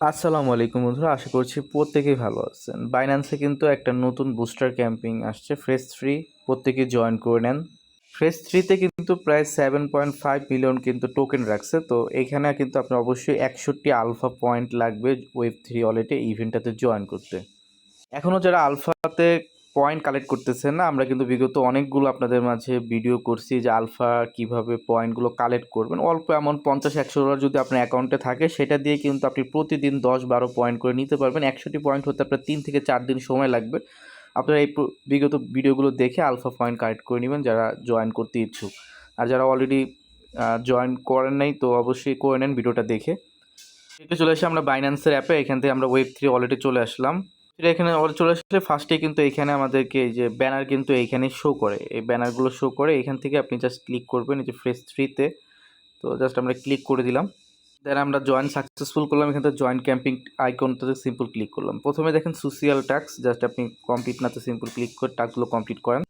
আসসালামু আলাইকুম বন্ধুরা, আশা করছি প্রত্যেকেই ভালো আছেন। বাইন্যান্সে কিন্তু একটা নতুন বুস্টার ক্যাম্পিং আসছে ফ্রেশ থ্রি প্রত্যেকে জয়েন করে নেন। ফ্রেশ থ্রিতে কিন্তু প্রায় সেভেন পয়েন্ট ফাইভ মিলিয়ন কিন্তু টোকেন রাখছে, তো এখানে কিন্তু আপনার অবশ্যই একষট্টি আলফা পয়েন্ট লাগবে ওয়েব থ্রি ওয়ালেটে ইভেন্টটাতে জয়েন করতে। এখনও যারা আলফাতে পয়েন্ট কালেক্ট করতেছেন না, আমরা কিন্তু বিগত অনেকগুলো আপনাদের মাঝে ভিডিও করছি যে আলফা কীভাবে পয়েন্টগুলো কালেক্ট করবেন। অল্প এমন পঞ্চাশ, একশো ডলার যদি আপনার অ্যাকাউন্টে থাকে, সেটা দিয়ে কিন্তু আপনি প্রতিদিন দশ, বারো পয়েন্ট করে নিতে পারবেন। একশোটি পয়েন্ট হতে আপনার তিন থেকে চার দিন সময় লাগবে। আপনারা এই বিগত ভিডিওগুলো দেখে আলফা পয়েন্ট কালেক্ট করে নেবেন, যারা জয়েন করতে ইচ্ছুক। আর যারা অলরেডি জয়েন করেন নাই, তো অবশ্যই করে নেন ভিডিওটা দেখে। এটা চলে আসে আমরা বাইন্যান্সের অ্যাপে এখান থেকে আমরা ওয়েব থ্রি অলরেডি চলে আসলাম। এটা এখানে চলে আসলে ফার্স্টে কিন্তু এখানে আমাদেরকে এই যে ব্যানার কিন্তু এইখানে শো করে। এই ব্যানারগুলো শো করে এখান থেকে আপনি জাস্ট ক্লিক করবেন, এই যে ফ্রেশ থ্রিতে তো। জাস্ট আমরা ক্লিক করে দিলাম। দেন আমরা জয়েন্ট সাকসেসফুল করলাম, এখান থেকে জয়েন্ট ক্যাম্পিং আইকনটাতে সিম্পল ক্লিক করলাম। প্রথমে দেখেন সোশিয়াল টাস্ক জাস্ট আপনি কমপ্লিট নাতে সিম্পল ক্লিক করে টাস্কগুলো কমপ্লিট করেন।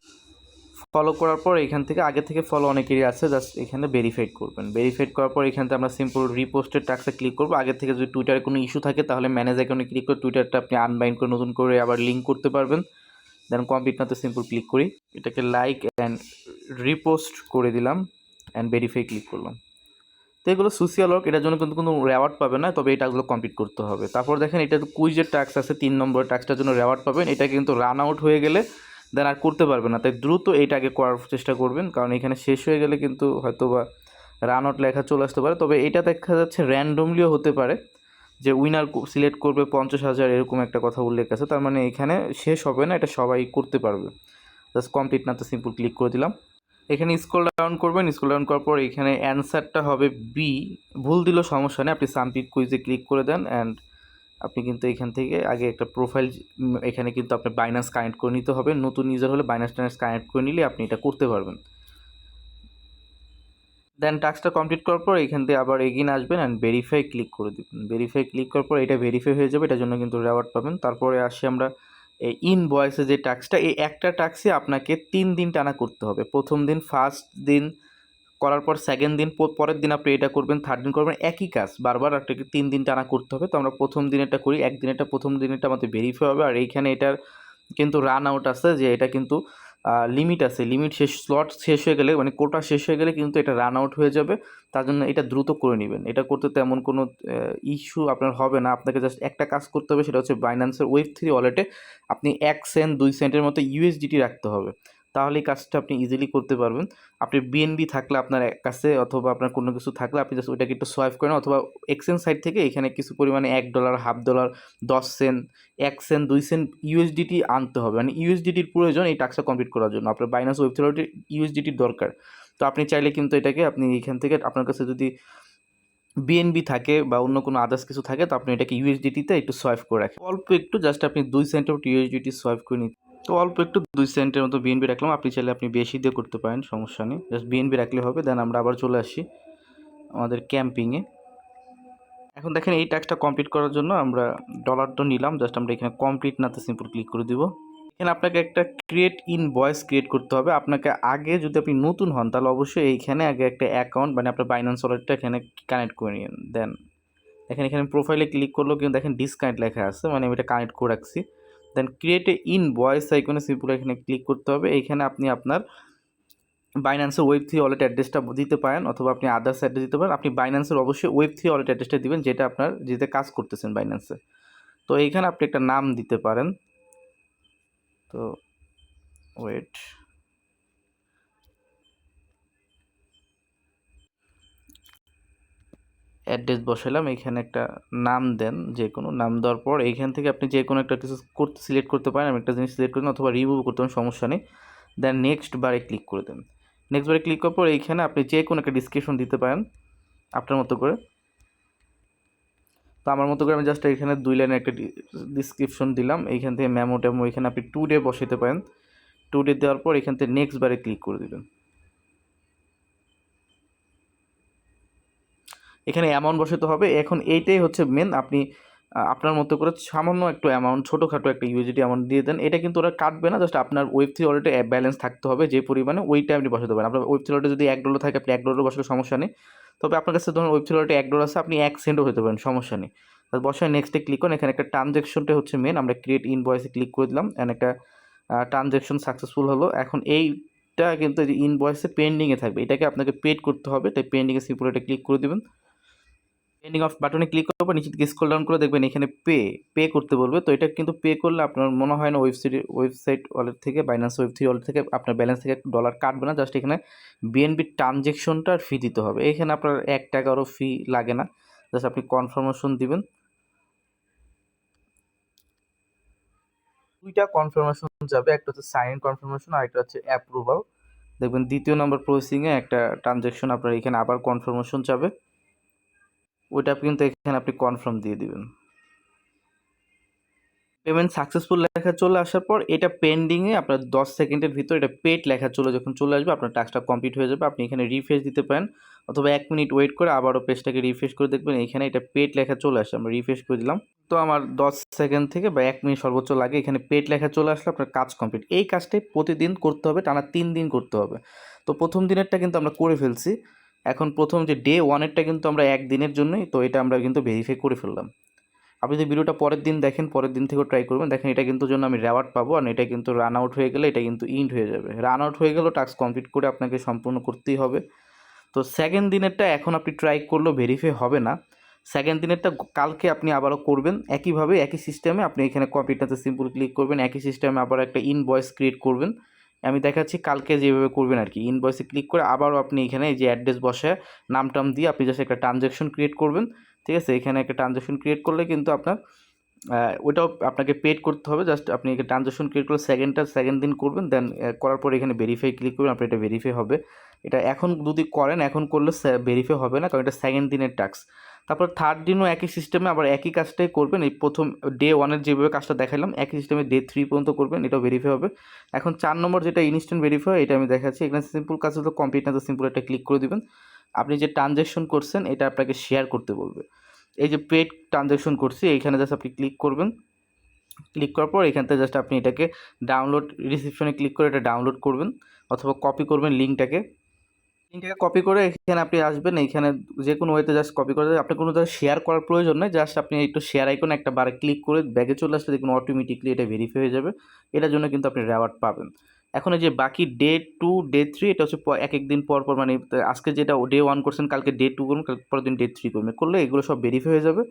ফলো করার পর এখান থেকে, আগে থেকে ফলো অনেকেরই আছে জাস্ট এখানে ভেরিফাইড করবেন। ভেরিফাইড করার পর এখান থেকে আমরা সিম্পল রিপোস্টের টাক্সে ক্লিক করব। আগে থেকে যদি টুইটারে কোনো ইস্যু থাকে, তাহলে ম্যানেজ অ্যাকাউন্টে ক্লিক করে টুইটারটা আপনি আনবাইন্ড করে নতুন করে আবার লিঙ্ক করতে পারবেন। দেন কমপ্লিট নাতে সিম্পল ক্লিক করি। এটাকে লাইক অ্যান্ড রিপোস্ট করে দিলাম অ্যান্ড ভেরিফাই ক্লিক করলাম। তো এগুলো সোশিয়াল ওয়ার্ক এটার জন্য কিন্তু কোনো রেওয়ার্ড পাবে না, তবে এই টাস্কগুলো কমপ্লিট করতে হবে। তারপর দেখেন এটা কুইজের টাস্ক আছে, তিন নম্বর টাস্কটার জন্য রেওয়ার্ড পাবেন। এটা কিন্তু রান আউট হয়ে গেলে দেন আর করতে পারবেন না। তাই দ্রুত এইটা আগে করার চেষ্টা করবেন, কারণ এখানে শেষ হয়ে গেলে কিন্তু হয়তো বা রান আউট লেখা চলে আসতে পারে। তবে এটা দেখা যাচ্ছে র্যান্ডমলিও হতে পারে, যে উইনার সিলেক্ট করবে পঞ্চাশ হাজার, এরকম একটা কথা উল্লেখ আছে। তার মানে এখানে শেষ হবে না, এটা সবাই করতে পারবে। জাস্ট কমপ্লিট না, তো সিম্পল ক্লিক করে দিলাম। এখানে স্ক্রল ডাউন করবেন স্ক্রল ডাউন করার পর এখানে অ্যান্সারটা হবে বি ভুল দিলেও সমস্যা নেই, আপনি সামপিক কুইজে ক্লিক করে দেন অ্যান্ড আপনি কিন্তু এখান থেকে আগে একটা প্রোফাইল এখানে কিন্তু আপনি বাইন্যান্স কানেক্ট করে নিতে হবে। নতুন ইউজার হলে বাইন্যান্স টাইন্যান্স কানেক্ট করে নিলে আপনি এটা করতে পারবেন। দেন টাস্কটা কমপ্লিট করার পর এখান থেকে আবার এগিয়ে আসবেন অ্যান্ড ভেরিফাই ক্লিক করে দেবেন। ভেরিফাই ক্লিক করার পর এটা ভেরিফাই হয়ে যাবে, এটার জন্য কিন্তু রেওয়ার্ড পাবেন। তারপরে আসি আমরা এই ইন ভয়েসে যে টাস্কটা এই একটা টাস্কই আপনাকে তিন দিন টানা করতে হবে। প্রথম দিন ফার্স্ট দিন করার পর সেকেন্ড দিন পরের দিন আপনি এটা করবেন থার্ড দিন করবেন, একই কাজ। বারবার আপনাকে তিন দিন টানা করতে হবে। তো আমরা প্রথম দিন এটা করি একদিন এটা, প্রথম দিন এটা আমাদের ভেরিফাই হবে। আর এইখানে এটার কিন্তু রান আউট আছে যে এটা কিন্তু লিমিট আছে। লিমিট শেষ স্লট শেষ হয়ে গেলে মানে কোটা শেষ হয়ে গেলে কিন্তু এটা রান আউট হয়ে যাবে। তার জন্য এটা দ্রুত করে নেবেন। এটা করতে তেমন কোনো ইস্যু আপনার হবে না। আপনাকে জাস্ট একটা কাজ করতে হবে, সেটা হচ্ছে বাইন্যান্সের ওয়েব থ্রি ওয়ালেটে আপনি এক সেন্ট দুই সেন্টের মতো ইউএসডিটি রাখতে হবে। তাহলে এই কাজটা আপনি ইজিলি করতে পারবেন। আপনি বিএনবি থাকলে আপনার কাছে অথবা আপনার কোনো কিছু থাকলে আপনি জাস্ট ওইটাকে একটু সোয়াইপ করেন অথবা এক্সচেঞ্জ সাইট থেকে এখানে কিছু পরিমাণে এক ডলার হাফ ডলার দশ সেন্ট এক সেন্ট দুই সেন্ট ইউএসডিটি আনতে হবে। মানে ইউএসডিটির প্রয়োজন এই টাস্কটা কমপ্লিট করার জন্য। আপনার বাইনান্স ওয়েবসাইটে ইউএসডিটির দরকার। তো আপনি চাইলে কিন্তু এটাকে আপনি এখান থেকে আপনার কাছে যদি বিএনবি থাকে বা অন্য কোনো আদার্স কিছু থাকে, তো আপনি এটাকে ইউএসডিটিতে একটু সোয়াইপ করে রাখেন। অল্প একটু জাস্ট আপনি দুই সেন্টের মতো ইউএসডিটি সোয়াইপ করে নিতে তো অল্প একটু দুই সেন্টের মতো বিএনবি রাখলাম। আপনি চাইলে আপনি বেশি দিয়ে করতে পারেন, সমস্যা নেই। জাস্ট বিএনবি রাখলে হবে দেন আমরা আবার চলে আসি আমাদের ক্যাম্পিংয়ে এখন দেখেন এই টাস্কটা কমপ্লিট করার জন্য আমরা ডলার তো নিলাম জাস্ট আমরা এখানে কমপ্লিট নাতে সিম্পল ক্লিক করে দিব। এখানে আপনাকে একটা ক্রিয়েট ইন ভয়েস ক্রিয়েট করতে হবে। আপনাকে আগে যদি আপনি নতুন হন, তাহলে অবশ্যই এইখানে আগে একটা অ্যাকাউন্ট মানে আপনার বাইন্যান্স ওয়ালেটটা এখানে কানেক্ট করে নিন দেন। দেখেন এখানে প্রোফাইলে ক্লিক করলেও কিন্তু দেখেন ডিসকানেক্ট লেখা আছে মানে আমি এটা কানেক্ট করে রাখছি। Then create a invoice আইকনে সিম্পল এখানে ক্লিক করতে হবে। এইখানে আপনি আপনার বাইন্যান্সের ওয়েব থ্রি ওয়ালেট অ্যাড্রেসটা দিতে পারেন অথবা আপনি আদার্স অ্যাড্রেস দিতে পারেন। আপনি বাইন্যান্সের অবশ্যই ওয়েব থ্রি ওয়ালেট অ্যাড্রেসটা দিবেন, যেটা আপনার যেতে কাজ করতেছেন বাইন্যান্সে তো এইখানে আপনি একটা নাম দিতে পারেন। তো ওয়েট অ্যাড্রেস বসালাম এখানে একটা নাম দেন যে কোনো নাম দেওয়ার পর এইখান থেকে আপনি যে কোনো একটা কিছু করতে, সিলেক্ট করতে পারেন, আমি একটা জিনিস সিলেক্ট করতে অথবা রিমুভ করতে পারেন, সমস্যা নেই। দেন নেক্সট বারে ক্লিক করে দেন। নেক্সট বারে ক্লিক করার পর এইখানে আপনি যে কোনো একটা ডিসক্রিপশন দিতে পারেন, আপনার মতো করে। তো আমার মতো করে আমি জাস্ট এখানে দুই লাইনে একটা ডিসক্রিপশন দিলাম এইখান থেকে ম্যামো ট্যামো এখানে আপনি টু ডে বসাতে পারেন। টু ডে দেওয়ার পর এখান থেকে নেক্সট বারে ক্লিক করে দেবেন। এখানে অ্যামাউন্ট বসাতে হবে। এখন এইটাই হচ্ছে মেন আপনি আপনার মতো করে সামান্য একটু অ্যামাউন্ট ছোটোখাটো একটা ইউজিটি অ্যামাউন্ট দিয়ে দেন। এটা কিন্তু ওরা কাটবে না। জাস্ট আপনার ওয়েব থ্রি ওয়ালেটে ব্যালেন্স থাকতে হবে যে পরিমাণে ওইটা আপনি বসাতে পারেন। আপনার ওয়েব থ্রি ওয়ালেটে যদি এক ডলার থাকে, আপনি এক ডলার বসালে সমস্যা নেই। তবে আপনার কাছে ধরুন ওয়েব থ্রি ওয়ালেটে এক ডলার আছে, আপনি এক সেন্টও হতে পারেন, সমস্যা নেই। বসায় নেক্সটে ক্লিক করুন। এখানে একটা ট্রানজ্যাকশনটা হচ্ছে মেন আমরা ক্রিয়েট ইনভয়েসে ক্লিক করে দিলাম। অ্যান্ড একটা ট্রানজ্যাকশন সাকসেসফুল হলো। এখন এইটা কিন্তু ইনভয়েসে পেন্ডিংয়ে থাকবে। এটাকে আপনাকে পেড করতে হবে। তাই পেন্ডিংয়ে সিম্পল এটা ক্লিক করে দেবেন। পেন্ডিং অফ বাটনে ক্লিক পর নিচে দিকে স্ক্রল ডাউন করে দেখবেন এখানে পে পে করতে বলবে। তো এটা কিন্তু পে করলে আপনার মনে হয় না ওয়েবসাইট ওয়েবসাইট ওয়ালেট থেকে বাইন্যান্স ওয়েব থ্রি ওয়ালেট থেকে আপনার ব্যালেন্স থেকে ডলার কাটবে না। জাস্ট এখানে বিএনবি ট্রানজেকশনটা ফি দিতে হবে। এখানে আপনার এক টাকারও ফি লাগে না। জাস্ট আপনি কনফার্মেশন দিবেন। দুইটা কনফার্মেশন যাবে। একটা হচ্ছে সাইন কনফার্মেশন আর একটা হচ্ছে অ্যাপ্রুভাল দেখবেন দ্বিতীয় নম্বর প্রসেসিংয়ে একটা ট্রানজেকশন আপনার এখানে আবার কনফার্মেশন যাবে। ওইটা কিন্তু এখানে আপনি কনফার্ম দিয়ে দিবেন। পেমেন্ট সাকসেসফুল লেখা চলে আসার পর এটা পেন্ডিংয়ে আপনার দশ সেকেন্ডের ভিতর এটা পেড লেখা চলে যখন চলে আসবে, আপনার টাস্কটা কমপ্লিট হয়ে যাবে, আপনি এখানে রিফ্রেশ দিতে পারেন। অথবা এক মিনিট ওয়েট করে আবারও পেজটাকে রিফ্রেশ করে দেখবেন, এখানে এটা পেড লেখা চলে আসে, আমরা রিফ্রেশ করে দিলাম। তো আমার দশ সেকেন্ড থেকে বা এক মিনিট সর্বোচ্চ লাগে, এখানে পেড লেখা চলে আসলে আপনার কাজ কমপ্লিট এই কাজটাই প্রতিদিন করতে হবে, টানা তিন দিন করতে হবে। তো প্রথম দিনেরটা কিন্তু আমরা করে ফেলছি। এখন প্রথম যে ডে ওয়ানেরটা কিন্তু আমরা এক দিনের জন্যই, তো এটা আমরা কিন্তু ভেরিফাই করে ফেললাম। আপনি যদি ভিডিওটা পরের দিন দেখেন, পরের দিন থেকেও ট্রাই করবেন। দেখেন এটা কিন্তু জন্য আমি রেওয়ার্ড পাবো আর এটা কিন্তু রান আউট হয়ে গেলে এটা কিন্তু ইন্ড হয়ে যাবে। রান আউট হয়ে গেলেও টাস্ক কমপ্লিট করে আপনাকে সম্পূর্ণ করতেই হবে। তো সেকেন্ড দিনেরটা এখন আপনি ট্রাই করলেও ভেরিফাই হবে না। সেকেন্ড দিনেরটা কালকে আপনি আবারও করবেন। একইভাবে একই সিস্টেমে আপনি এখানে কপিটাতে সিম্পল ক্লিক করবেন। একই সিস্টেমে আবার একটা ইনভয়েস ক্রিয়েট করবেন। আমি দেখাচ্ছি কালকে যেভাবে করবেন আর কি ইনভয়েসে ক্লিক করে আবারও আপনি এখানে যে অ্যাড্রেস বসে নাম টাম দিয়ে আপনি জাস্ট একটা ট্রানজ্যাকশন ক্রিয়েট করবেন। ঠিক আছে? এখানে একটা ট্রানজ্যাকশন ক্রিয়েট করলে কিন্তু আপনার ওইটাও আপনাকে পেড করতে হবে। জাস্ট আপনি এখানে ট্রানজ্যাকশন ক্রিয়েট করলে সেকেন্ডটা সেকেন্ড দিন করবেন। দেন করার পর এখানে ভেরিফাই ক্লিক করবেন। আপনার এটা ভেরিফাই হবে। এটা এখন যদি করেন, এখন করলে ভেরিফাই হবে না। কারণ এটা সেকেন্ড দিনের টাস্ক তারপর থার্ড দিনও একই সিস্টেমে আবার একই কাজটাই করবেন। এই প্রথম ডে ওয়ানের যেভাবে কাজটা দেখালাম একই সিস্টেমে ডে থ্রি পর্যন্ত করবেন, এটাও ভেরিফাই হবে। এখন চার নম্বর যেটা ইনস্ট্যান্ট ভেরিফাই এটা আমি দেখাচ্ছি। এখানে সিম্পল কাজ হলো কমপ্লিট না, তো সিম্পল একটা ক্লিক করে দেবেন। আপনি যে ট্রানজ্যাকশন করছেন, এটা আপনাকে শেয়ার করতে বলবে। এই যে পেড ট্রানজ্যাকশন করছি, এইখানে জাস্ট আপনি ক্লিক করবেন। ক্লিক করার পর এখান থেকে জাস্ট আপনি এটাকে ডাউনলোড রিসিপশনে ক্লিক করে এটা ডাউনলোড করবেন, অথবা কপি করবেন লিঙ্কটাকে লিঙ্কটাকে কপি করে এখানে আপনি আসবেন এইখানে যে কোনো ওয়েতে জাস্ট কপি করে আপনি কোনো জায়গায় শেয়ার করার প্রয়োজন নেই জাস্ট আপনি একটু শেয়ার আইকন একটা বারে ক্লিক করে ব্যাগে চলে আসলে দেখুন অটোমেটিকলি এটা ভেরিফাই হয়ে যাবে। এটার জন্য কিন্তু আপনি রেওয়ার্ড পাবেন। এখন এই যে বাকি ডে টু ডে থ্রি এটা হচ্ছে এক এক দিন পর পর মানে আজকে যেটা ডে ওয়ান করছেন, কালকে ডে টু করুন, কালকে পরের দিন ডে থ্রি করবেন করলে এগুলো সব ভেরিফাই হয়ে যাবে।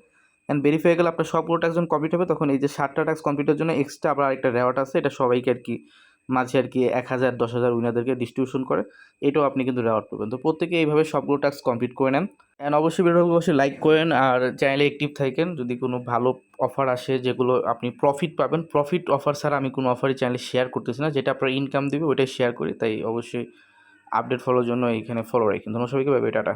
অ্যান্ড ভেরিফাই হয়ে গেলে আপনার সবগুলো ট্যাক্স যখন কমপ্লিট হবে, তখন এই যে ষাটটা ট্যাক্স কমপ্লিটের জন্য এক্সট্রা আবার একটা রেওয়ার্ড আছে, এটা সবাইকে আর কি মাঝে আর কি এক হাজার, দশ হাজার উইনারদেরকে ডিস্ট্রিবিউশন করে, এটাও আপনি কিন্তু রেওয়ার্ড পাবেন তো প্রত্যেকে এইভাবে সবগুলো টাস্ক কমপ্লিট করে নেন। অ্যান্ড অবশ্যই ভিডিওগুলো অবশ্যই লাইক করেন আর চ্যানেলে অ্যাক্টিভ থাকেন। যদি কোনো ভালো অফার আসে যেগুলো আপনি প্রফিট পাবেন প্রফিট অফার ছাড়া আমি কোনো অফারই চ্যানেলে শেয়ার করতেছি না। যেটা আপনার ইনকাম দেবে, ওইটাই শেয়ার করি। তাই অবশ্যই আপডেট ফলোর জন্য এইখানে ফলো রাখেন। ধন্যবাদ সবাইকে ভাবে টাটা।